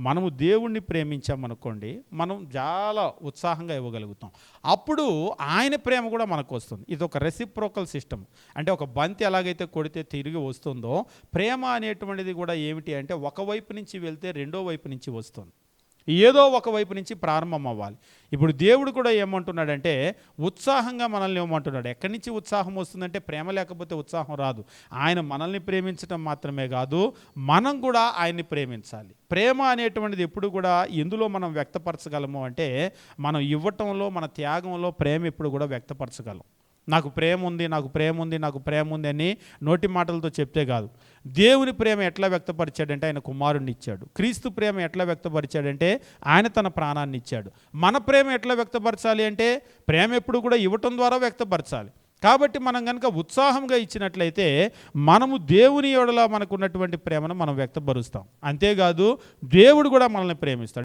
మనము దేవుణ్ణి ప్రేమించామనుకోండి మనం చాలా ఉత్సాహంగా ఇవ్వగలుగుతాం. అప్పుడు ఆయన ప్రేమ కూడా మనకు వస్తుంది. ఇది ఒక రెసిప్రోకల్ సిస్టమ్ అంటే ఒక బంతి ఎలాగైతే కొడితే తిరిగి వస్తుందో ప్రేమ అనేటువంటిది కూడా ఏమిటి అంటే ఒకవైపు నుంచి వెళ్తే రెండో వైపు నుంచి వస్తుంది. ఏదో ఒక వైపు నుంచి ప్రారంభం అవ్వాలి ఇప్పుడు దేవుడు కూడా ఏమంటున్నాడంటే ఉత్సాహంగా మనల్ని ఏమంటున్నాడు? ఎక్కడి నుంచి ఉత్సాహం వస్తుందంటే ప్రేమ లేకపోతే ఉత్సాహం రాదు. ఆయన మనల్ని ప్రేమించడం మాత్రమే కాదు మనం కూడా ఆయన్ని ప్రేమించాలి. ప్రేమ అనేటువంటిది ఎప్పుడు కూడా ఎందులో మనం వ్యక్తపరచగలము అంటే మనం ఇవ్వటంలో మన త్యాగంలో ప్రేమ ఎప్పుడు కూడా వ్యక్తపరచగలం. నాకు ప్రేమ ఉంది నాకు ప్రేమ ఉంది నాకు ప్రేమ ఉంది అని నోటి మాటలతో చెప్తే కాదు. దేవుని ప్రేమ ఎట్లా వ్యక్తపరిచాడంటే ఆయన కుమారుణ్ణి ఇచ్చాడు. క్రీస్తు ప్రేమ ఎట్లా వ్యక్తపరిచాడంటే ఆయన తన ప్రాణాన్ని ఇచ్చాడు. మన ప్రేమ ఎట్లా వ్యక్తపరచాలి అంటే ప్రేమ ఎప్పుడు కూడా ఇవ్వటం ద్వారా వ్యక్తపరచాలి. కాబట్టి మనం కనుక ఉత్సాహంగా ఇచ్చినట్లయితే మనము దేవుని యొడల మనకున్నటువంటి ప్రేమను మనం వ్యక్తపరుస్తాం. అంతేకాదు దేవుడు కూడా మనల్ని ప్రేమిస్తాడు.